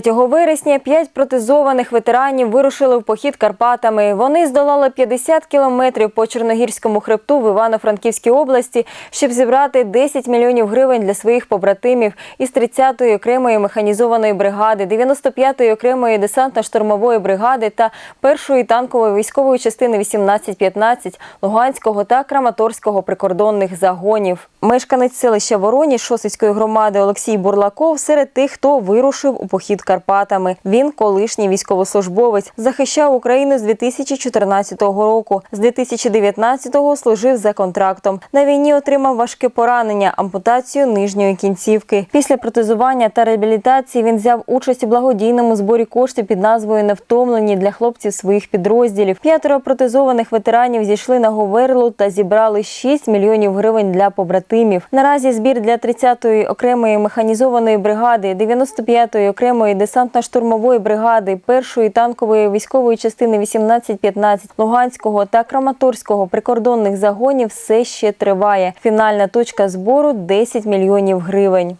3 вересня п'ять протезованих ветеранів вирушили в похід Карпатами. Вони здолали 50 кілометрів по Чорногірському хребту в Івано-Франківській області, щоб зібрати 10 мільйонів гривень для своїх побратимів із 30-ї окремої механізованої бригади, 95-ї окремої десантно-штурмової бригади та першої танкової військової частини 1815 Луганського та Краматорського прикордонних загонів. Мешканець селища Вороні Шосицької громади Олексій Бурлаков серед тих, хто вирушив у похід Карпатами. Він колишній військовослужбовець, захищав Україну з 2014 року. З 2019-го служив за контрактом. На війні отримав важке поранення, ампутацію нижньої кінцівки. Після протезування та реабілітації він взяв участь у благодійному зборі коштів під назвою Невтомлені для хлопців своїх підрозділів. П'ятеро протезованих ветеранів зійшли на Говерлу та зібрали 6 мільйонів гривень для побратимів. Наразі збір для 30-ї окремої механізованої бригади, 95-ї окремої десантно-штурмової бригади, першої танкової військової частини 1815 Луганського та Краматорського прикордонних загонів все ще триває. Фінальна точка збору 10 мільйонів гривень.